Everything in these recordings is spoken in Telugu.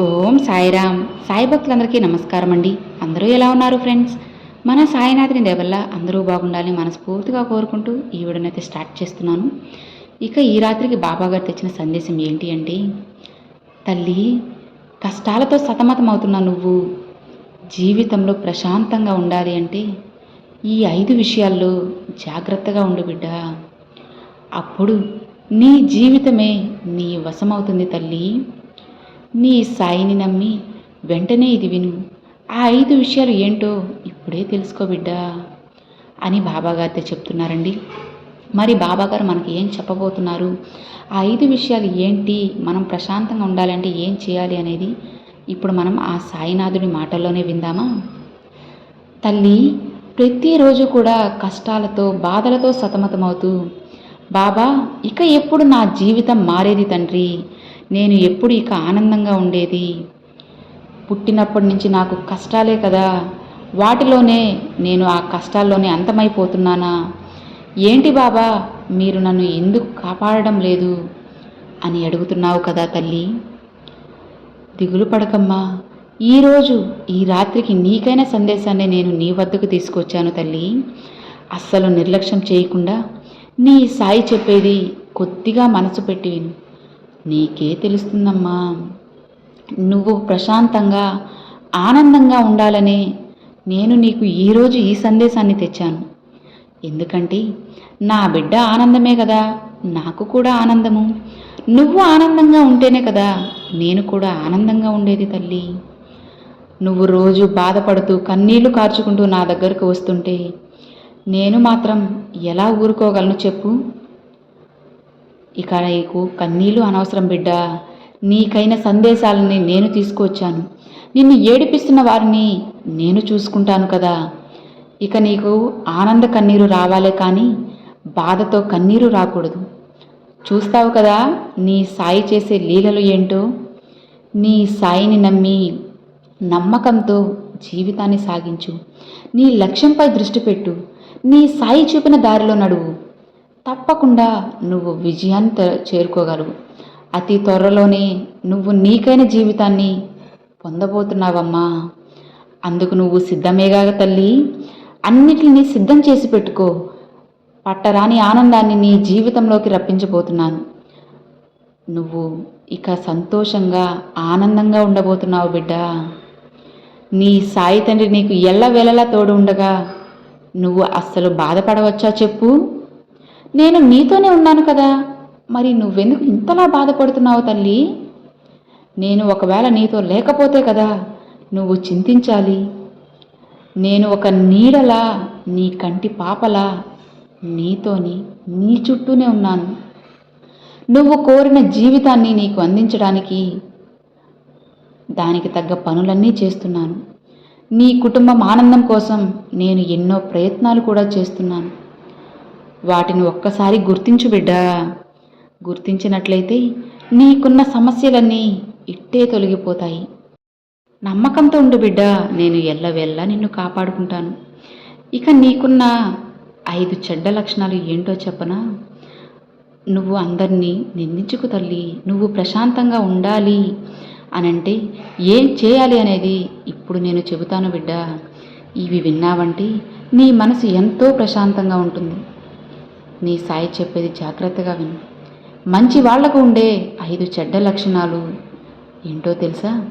ఓం సాయిరామ్. సాయి భక్తులందరికీ నమస్కారం అండి అందరూ ఎలా ఉన్నారు ఫ్రెండ్స్? మన సాయినాథుని దేవల్ల అందరూ బాగుండాలని మనస్ఫూర్తిగా కోరుకుంటూ ఈ వీడియోనైతే స్టార్ట్ చేస్తున్నాను. ఇక ఈ రాత్రికి బాబా గారు తెచ్చిన సందేశం ఏంటి అంటే తల్లి కష్టాలతో సతమతం అవుతున్న నువ్వు జీవితంలో ప్రశాంతంగా ఉండాలి అంటే ఈ ఐదు విషయాల్లో జాగ్రత్తగా ఉండు బిడ్డ. అప్పుడు నీ జీవితమే నీ వశమవుతుంది తల్లి. నీ సాయిని నమ్మి వెంటనే ఇది విను. ఆ ఐదు విషయాలు ఏంటో ఇప్పుడే తెలుసుకో బిడ్డా అని బాబాగారితో చెప్తున్నారండి. మరి బాబాగారు మనకి ఏం చెప్పబోతున్నారు? ఆ ఐదు విషయాలు ఏంటి? మనం ప్రశాంతంగా ఉండాలంటే ఏం చేయాలి అనేది ఇప్పుడు మనం ఆ సాయినాథుడి మాటల్లోనే విందామా? తల్లి ప్రతిరోజు కూడా కష్టాలతో బాధలతో సతమతమవుతూ బాబా ఇక ఎప్పుడు నా జీవితం మారేది తండ్రి? నేను ఎప్పుడు ఇక ఆనందంగా ఉండేది? పుట్టినప్పటి నుంచి నాకు కష్టాలే కదా. వాటిలోనే నేను ఆ కష్టాల్లోనే అంతమైపోతున్నానా? ఏంటి బాబా మీరు నన్ను ఎందుకు కాపాడడం లేదు? అని అడుగుతున్నావు కదా తల్లి. దిగులు పడకమ్మా. ఈరోజు ఈ రాత్రికి నీకైన సందేశాన్ని నేను నీ వద్దకు తీసుకొచ్చాను తల్లి. అస్సలు నిర్లక్ష్యం చేయకుండా నీ సాయి చెప్పేది కొద్దిగా మనసు పెట్టి విను. నీకే తెలుస్తుందమ్మా. నువ్వు ప్రశాంతంగా ఆనందంగా ఉండాలని నేను నీకు ఈరోజు ఈ సందేశాన్ని తెచ్చాను. ఎందుకంటే నా బిడ్డ ఆనందమే కదా నాకు కూడా ఆనందము. నువ్వు ఆనందంగా ఉంటేనే కదా నేను కూడా ఆనందంగా ఉండేది తల్లి. నువ్వు రోజు బాధపడుతూ కన్నీళ్ళు కార్చుకుంటూ నా దగ్గరకు వస్తుంటే నేను మాత్రం ఎలా ఊరుకోగలను చెప్పు? ఇక నీకు కన్నీళ్ళు అనవసరం బిడ్డ. నీకైన సందేశాలని నేను తీసుకువచ్చాను. నిన్ను ఏడిపిస్తున్న వారిని నేను చూసుకుంటాను కదా. ఇక నీకు ఆనంద కన్నీరు రావాలే కానీ బాధతో కన్నీరు రాకూడదు. చూస్తావు కదా నీ సాయి చేసే లీలలు ఏంటో? నీ సాయిని నమ్మి నమ్మకంతో జీవితాన్ని సాగించు. నీ లక్ష్యంపై దృష్టి పెట్టు. నీ సాయి చూపిన దారిలో నడువు. తప్పకుండా నువ్వు విజయాన్ని చేరుకోగలవు. అతి త్వరలోనే నువ్వు నీకైన జీవితాన్ని పొందబోతున్నావమ్మా. అందుకు నువ్వు సిద్ధమేగా తల్లి. అన్నిటినీ సిద్ధం చేసి పెట్టుకో. పట్టరాని ఆనందాన్ని నీ జీవితంలోకి రప్పించబోతున్నాను. నువ్వు ఇక సంతోషంగా ఆనందంగా ఉండబోతున్నావు బిడ్డ. నీ సాయి తండ్రి నీకు ఎల్లవేళలా తోడు ఉండగా నువ్వు అస్సలు బాధపడవచ్చా చెప్పు? నేను నీతోనే ఉన్నాను కదా. మరి నువ్వెందుకు ఇంతలా బాధపడుతున్నావు తల్లి? నేను ఒకవేళ నీతో లేకపోతే కదా నువ్వు చింతించాలి. నేను ఒక నీడలా నీ కంటి పాపలా నీతోని నీ చుట్టూనే ఉన్నాను. నువ్వు కోరిన జీవితాన్ని నీకు అందించడానికి దానికి తగ్గ పనులన్నీ చేస్తున్నాను. నీ కుటుంబం ఆనందం కోసం నేను ఎన్నో ప్రయత్నాలు కూడా చేస్తున్నాను. వాటిని ఒక్కసారి గుర్తించు బిడ్డా. గుర్తించినట్లయితే నీకున్న సమస్యలన్నీ ఇట్టే తొలగిపోతాయి. నమ్మకంతో ఉండు బిడ్డా నేను ఎల్లవెల్లా నిన్ను కాపాడుకుంటాను. ఇక నీకున్న ఐదు చెడ్డ లక్షణాలు ఏంటో చెప్పనా? నువ్వు అందరినీ నిందించుకు తల్లి నువ్వు ప్రశాంతంగా ఉండాలి అనంటే ఏం చేయాలి అనేది ఇప్పుడు నేను చెబుతాను బిడ్డ. ఇవి విన్నావంటే నీ మనసు ఎంతో ప్రశాంతంగా ఉంటుంది. నీ సాయి చెప్పేది జాగ్రత్తగా విను. మంచి వాళ్ళకు ఉండే ఐదు చెడ్డ లక్షణాలు ఏంటో తెలుసా?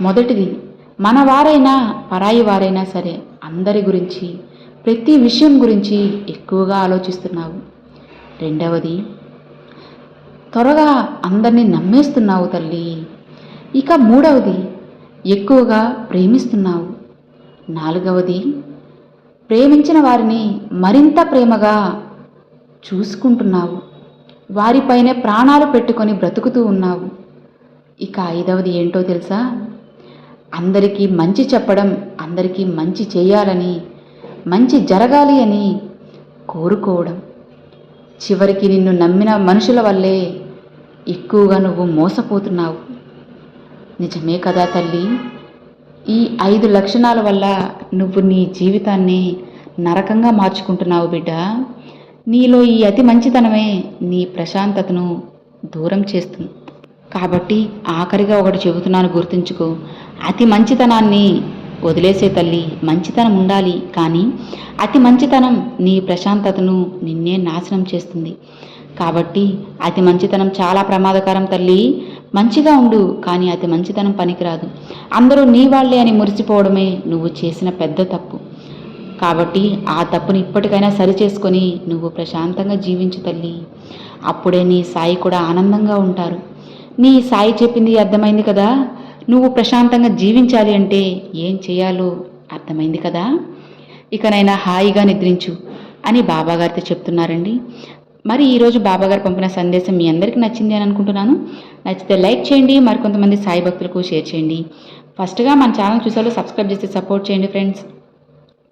మొదటిది మన వారైనా పరాయి వారైనా సరే అందరి గురించి ప్రతి విషయం గురించి ఎక్కువగా ఆలోచిస్తున్నావు. రెండవది త్వరగా అందరినీ నమ్మేస్తున్నావు తల్లి. ఇక మూడవది ఎక్కువగా ప్రేమిస్తున్నావు. నాలుగవది ప్రేమించిన వారిని మరింత ప్రేమగా చూసుకుంటున్నావు. వారిపైనే ప్రాణాలు పెట్టుకొని బ్రతుకుతూ ఉన్నావు. ఇక ఐదవది ఏంటో తెలుసా? అందరికీ మంచి చెప్పడం అందరికీ మంచి చేయాలని మంచి జరగాలి అని కోరుకోవడం. చివరికి నిన్ను నమ్మిన మనుషుల వల్లే ఎక్కువగా నువ్వు మోసపోతున్నావు. నిజమే కదా తల్లి? ఈ ఐదు లక్షణాల వల్ల నువ్వు నీ జీవితాన్ని నరకంగా మార్చుకుంటున్నావు బిడ్డ. నీలో ఈ అతి మంచితనమే నీ ప్రశాంతతను దూరం చేస్తుంది. కాబట్టి ఆఖరిగా ఒకటి చెబుతున్నాను గుర్తుంచుకో. అతి మంచితనాన్ని వదిలేసే తల్లి మంచితనం ఉండాలి కానీ అతి మంచితనం నీ ప్రశాంతతను నిన్నే నాశనం చేస్తుంది. కాబట్టి అతి మంచితనం చాలా ప్రమాదకరం తల్లి. మంచిగా ఉండు కానీ అతి మంచితనం పనికిరాదు. అందరూ నీ వాళ్ళే అని మురిసిపోవడమే నువ్వు చేసిన పెద్ద తప్పు. కాబట్టి ఆ తప్పుని ఇప్పటికైనా సరి చేసుకొని నువ్వు ప్రశాంతంగా జీవించు తల్లి. అప్పుడే నీ సాయి కూడా ఆనందంగా ఉంటారు. నీ సాయి చెప్పింది అర్థమైంది కదా? నువ్వు ప్రశాంతంగా జీవించాలి అంటే ఏం చేయాలో అర్థమైంది కదా? ఇకనైనా హాయిగా నిద్రించు అని బాబాగారితో చెప్తున్నారండి. మరి ఈరోజు బాబాగారు పంపిన సందేశం మీ అందరికీ నచ్చింది అని అనుకుంటున్నాను. నచ్చితే లైక్ చేయండి మరికొంతమంది సాయి భక్తులకు షేర్ చేయండి. ఫస్ట్గా మన ఛానల్ చూసాలో సబ్స్క్రైబ్ చేసి సపోర్ట్ చేయండి friends.